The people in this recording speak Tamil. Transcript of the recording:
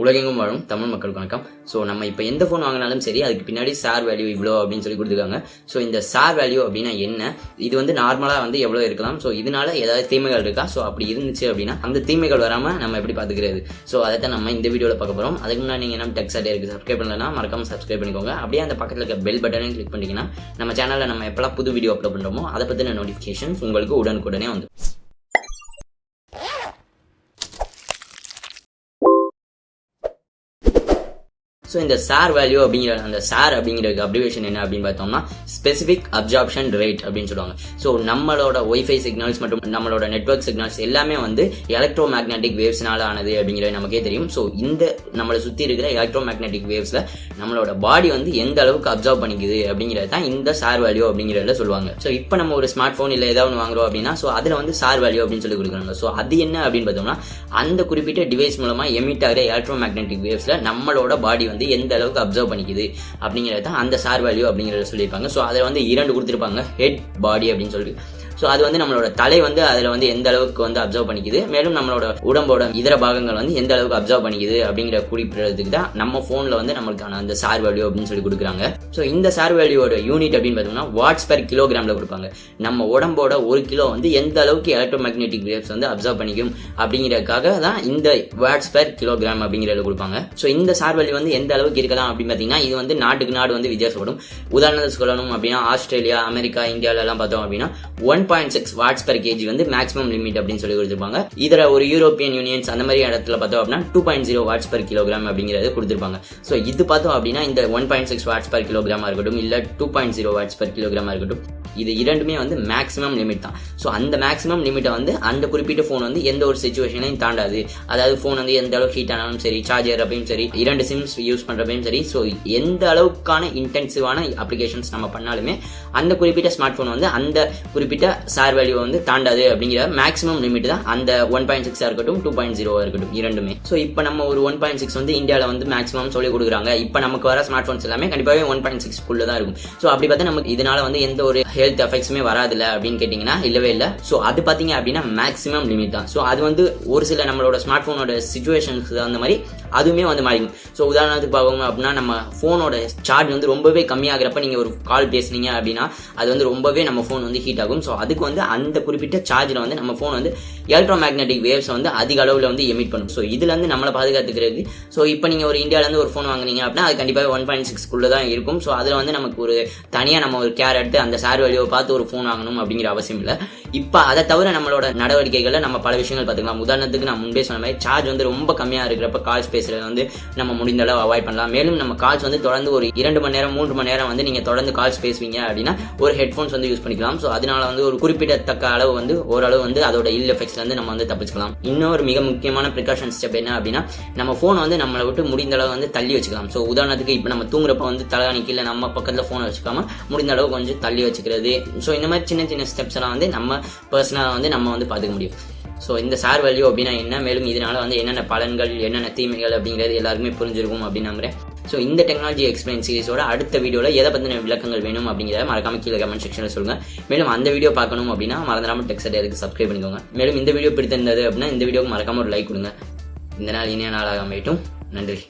உலகெங்கும் வாழும் தமிழ் மக்களுக்கு வணக்கம். ஸோ நம்ம இப்போ எந்த ஃபோன் வாங்கினாலும் சரி அதுக்கு பின்னாடி சார் வேல்யூ இவ்வளோ அப்படின்னு சொல்லி கொடுத்துருக்காங்க. ஸோ இந்த சார் வேல்யூ அப்படின்னா என்ன? இது வந்து நார்மலாக வந்து எவ்வளோ இருக்கலாம்? ஸோ இதனால ஏதாவது தீமைகள் இருக்கா? ஸோ அப்படி இருந்துச்சு அப்படின்னா அந்த தீமைகள் வராமல் நம்ம எப்படி பார்த்துக்கிறது? ஸோ அதை தான் நம்ம இந்த வீடியோவில் பார்க்க போகிறோம் அதுக்கு முன்னாடி நீங்கள் நம்ம டெக்ஸ் அட்டே இருக்குது சப்ஸ்கிரைப் பண்ணலன்னா மறக்காமல் சப்ஸ்கிரைப் பண்ணிக்கோங்க. அப்படியே அந்த பக்கத்தில் இருக்க பெல் பட்டனையும் கிளிக் பண்ணிங்கன்னா நம்ம சேனலில் நம்ம எப்போல்லாம் புது வீடியோ அப்லோட் பண்ணுறோமோ அதை பற்றின நோட்டிஃபிகேஷன்ஸ் உங்களுக்கு உடனுக்குடனே வந்து ஸோ இந்த சார் வேல்யூ அப்படிங்கிற அந்த சார் அப்படிங்கிற அப்ரிவேஷன் என்ன அப்படின்னு பார்த்தோம்னா ஸ்பெசிஃபிக் அப்சார்ப்ஷன் ரேட் அப்படின்னு சொல்லுவாங்க. ஸோ நம்மளோட ஒய்ஃபை சிக்னல்ஸ் மற்றும் நம்மளோட நெட்வொர்க் சிக்னல்ஸ் எல்லாமே வந்து எலக்ட்ரோ மேக்னெட்டிக் வேவ்ஸ்னால ஆனது அப்படிங்கிறது நமக்கே தெரியும். ஸோ இந்த நம்மளை சுற்றி இருக்கிற எலக்ட்ரோ மேக்னெட்டிக் வேவ்ஸில் நம்மளோட பாடி வந்து எந்த அளவுக்கு அப்சர்வ் பண்ணிக்குது அப்படிங்கிறது தான் இந்த சார் வேல்யூ அப்படிங்கிறத சொல்லுவாங்க. ஸோ இப்போ நம்ம ஒரு ஸ்மார்ட் ஃபோன் இல்லை ஏதாவது ஒன்று வாங்குறோம் அப்படின்னா ஸோ அதில் வந்து சார் வேல்யூ அப்படின்னு சொல்லி கொடுக்குறாங்க. ஸோ அது என்ன அப்படின்னு பார்த்தோம்னா அந்த குறிப்பிட்ட டிவைஸ் மூலமாக எமிட் ஆகிற எலக்ட்ரோ மேக்னெட்டிக் வேவ்ஸில் நம்மளோட பாடி வந்து எந்த அளவுக்கு அப்சர்வ் பண்ணிக்குது அப்படிங்கிறது தான் அந்த சார் வேல்யூ அப்படிங்கிறத சொல்லியிருப்பாங்க. ஸோ அதில் வந்து இரண்டு கொடுத்துருப்பாங்க. ஹெட் பாடி அப்படின்னு சொல்லிட்டு. ஸோ அது வந்து நம்மளோட தலை வந்து அதில் வந்து எந்த அளவுக்கு வந்து அப்சர்வ் பண்ணிக்குது. மேலும் நம்மளோட உடம்போட இதர பாகங்கள் வந்து எந்த அளவுக்கு அப்சர்வ் பண்ணிக்குது அப்படிங்கிற குறிப்பிடுறதுக்கு தான் நம்ம ஃபோனில் வந்து நம்மளுக்கான அந்த சார் வேல்யூ அப்படின்னு சொல்லி கொடுக்குறாங்க. ஸோ இந்த சார் வேல்யூவோட யூனிட் அப்படின்னு பார்த்தோம்னா வாட்ஸ் பெர் கிலோகிராமில் கொடுப்பாங்க. நம்ம உடம்போட ஒரு கிலோ வந்து எந்த அளவுக்கு எலக்ட்ரோ மேக்னெட்டிக் வேவ்ஸ் வந்து அப்சர்வ் பண்ணிக்கும் அப்படிங்கிறதுக்காக தான் இந்த வாட்ஸ் பெர் கிலோகிராம் அப்படிங்கிறத கொடுப்பாங்க. ஸோ இந்த சார் வேல்யூ வந்து எந்த அளவுக்கு இருக்கலாம் அப்படின்னு பார்த்தீங்கன்னா இது வந்து நாட்டுக்கு நாடு வந்து வித்தியாசப்படும். உதாரணத்துக்கு சொல்லணும் அப்படின்னா ஆஸ்திரேலியா அமெரிக்கா இந்தியாவிலலாம் பார்த்தோம் அப்படின்னா one point six watts per KG வந்து மேக்ஸிமம் லிமிட் அப்படின்னு சொல்லி கொடுத்துருப்பாங்க. இதில் ஒரு யூரோப்பியன் யூனியன்ஸ் அந்த மாதிரி இடத்துல பார்த்தோம் அப்படின்னா two point zero watts per kilogram அப்படிங்கிறது கொடுத்துருப்பாங்க. ஸோ இது பார்த்தோம் அப்படின்னா இந்த one point six watts per கிலோகிராமா இருக்கட்டும் இல்லை two point zero watts per கிலோகிராமா இருக்கட்டும் இது இரண்டுமே வந்து மேக்ஸிமம் லிமிட் தான். ஸோ அந்த மேக்ஸிமம் லிமிட்டை வந்து அந்த குறிப்பிட்ட ஃபோன் வந்து எந்த ஒரு சுச்சுவேஷனையும் தாண்டாது. அதாவது ஃபோன் வந்து எந்த அளவுக்கு ஹீட் ஆனாலும் சரி சார்ஜ் ஏறப்பையும் சரி இரண்டு சிம்ஸ் யூஸ் பண்ணுறப்பையும் சரி ஸோ எந்த அளவுக்கான இன்டென்சிவான அப்ளிகேஷன்ஸ் நம்ம பண்ணாலுமே அந்த குறிப்பிட்ட ஸ்மார்ட் ஃபோன் வந்து அந்த குறிப்பிட்ட சார் வேல்யூ வந்து தாண்டாது அப்படிங்கிற மேக்ஸிமம் லிமிட் தான் அந்த ஒன் பாயிண்ட் சிக்ஸாக இருக்கட்டும் டூ பாயிண்ட் ஜீரோவாக இருக்கட்டும் இரண்டுமே. ஸோ இப்போ நம்ம ஒரு ஒன் பாயிண்ட் சிக்ஸ் வந்து இந்தியாவில் வந்து மேக்ஸிமம் சொல்லி கொடுக்குறாங்க. இப்போ நமக்கு வர ஸ்மார்ட் ஃபோன்ஸ் எல்லாமே கண்டிப்பாகவே ஒன் பாயிண்ட் சிக்ஸ்க்குள்ளே தான் இருக்கும். ஸோ அப்படி பார்த்தா நமக்கு இதனால வந்து எந்த ஒரு ஹெல்த் எஃபெக்ட்ஸுமே வராதுல்ல அப்படின்னு கேட்டிங்கன்னா இல்லவே இல்லை. ஸோ அது பார்த்தீங்க அப்படின்னா மேக்ஸிமம் லிமிட் தான். ஸோ அது வந்து ஒரு சில நம்மளோட ஸ்மார்ட் ஃபோனோட சுச்சுவேஷன்ஸ் அந்த மாதிரி அதுவுமே வந்து மாறிக்கும் ஸோ உதாரணத்துக்கு பார்க்கணும் அப்படின்னா நம்ம ஃபோனோட சார்ஜ் வந்து ரொம்பவே கம்மியாகிறப்ப நீங்கள் ஒரு கால் பேசுனீங்க அப்படின்னா அது வந்து ரொம்பவே நம்ம ஃபோன் வந்து ஹீட் ஆகும். ஸோ அதுக்கு வந்து அந்த குறிப்பிட்ட சார்ஜில் வந்து நம்ம ஃபோன் வந்து எலக்ட்ரோ மேக்னெட்டிக் வேவ்ஸ் வந்து அதிக அளவில் வந்து எமிட் பண்ணும். ஸோ இதுலேருந்து நம்மளை பாதுகாத்துக்கிறது. ஸோ இப்போ நீங்கள் ஒரு இந்தியாவிலேருந்து ஒரு ஃபோன் வாங்குனீங்க அப்படின்னா அது கண்டிப்பாக ஒன் பாயிண்ட் சிக்ஸ்க்குள்ளே தான் இருக்கும். ஸோ அதில் வந்து நமக்கு ஒரு தனியாக நம்ம ஒரு கேர் எடுத்து அந்த சார் வேல்யூவை பார்த்து ஒரு ஃபோன் வாங்கணும் அப்படிங்கிற அவசியம் இல்லை. இப்போ அதை தவிர நம்மளோட நடவடிக்கைகளில் நம்ம பல விஷயங்கள் பார்த்துக்கலாம். உதாரணத்துக்கு நான் முன்பே சொன்ன மாதிரி சார்ஜ் வந்து ரொம்ப கம்மியாக இருக்கிறப்ப கால்ஸ் பேசுறது வந்து நம்ம முடிந்த அளவு அவாய்ட் பண்ணலாம். மேலும் நம்ம கால்ஸ் வந்து தொடர்ந்து ஒரு இரண்டு மணி நேரம் மூன்று மணி நேரம் வந்து நீங்கள் தொடர்ந்து கால்ஸ் பேசுவீங்க அப்படின்னா ஒரு ஹெட்ஃபோன்ஸ் வந்து யூஸ் பண்ணிக்கலாம். ஸோ அதனால வந்து ஒரு குறிப்பிடத்தக்க அளவு வந்து ஓரளவு வந்து அதோட இல் எஃபெக்ட்ஸ்லேருந்து நம்ம வந்து தப்பிச்சுக்கலாம். இன்னொரு மிக முக்கியமான ப்ரிகாஷன் ஸ்டெப் என்ன அப்படின்னா நம்ம ஃபோனை வந்து நம்மளை விட்டு முடிந்த அளவு வந்து தள்ளி வச்சுக்கலாம். ஸோ உதாரணத்துக்கு இப்போ நம்ம தூங்குறப்ப வந்து தலைகாணி கீழே நம்ம பக்கத்தில் ஃபோனை வச்சுக்காம முடிந்த அளவு கொஞ்சம் தள்ளி வச்சுக்கிறது. ஸோ இந்த மாதிரி சின்ன சின்ன ஸ்டெப்ஸ் எல்லாம் வந்து நம்ம பர்சனலாக வந்து நம்ம வந்து பார்த்துக்க முடியும். ஸோ இந்த சார் வேல்யூ அப்படின்னா என்ன? மேலும் இதனால வந்து என்னென்ன பலன்கள் என்னென்ன தீமைகள் அப்படிங்கிறது எல்லாருக்குமே புரிஞ்சிருக்கும் அப்படின்னு நம்புறேன். ஸோ இந்த டெக்னாலஜி எக்ஸ்பிளைன் சீரிஸோட அடுத்த வீடியோவில் எதை பற்றின விளக்கங்கள் வேணும் அப்படிங்கிறத மறக்காம கீழே கமெண்ட் செக்ஷனில் சொல்லுங்கள் மேலும் அந்த வீடியோ பார்க்கணும் அப்படின்னா மறந்துடாம டெக்ஸ்ட் அதுக்கு சப்ஸ்கிரைப் பண்ணிக்கோங்க. மேலும் இந்த வீடியோ பிடித்திருந்தது அப்படின்னா இந்த வீடியோக்கு மறக்காம ஒரு லைக் கொடுங்க. இந்த நாள் இனிய நாளாக அமையட்டும். நன்றி.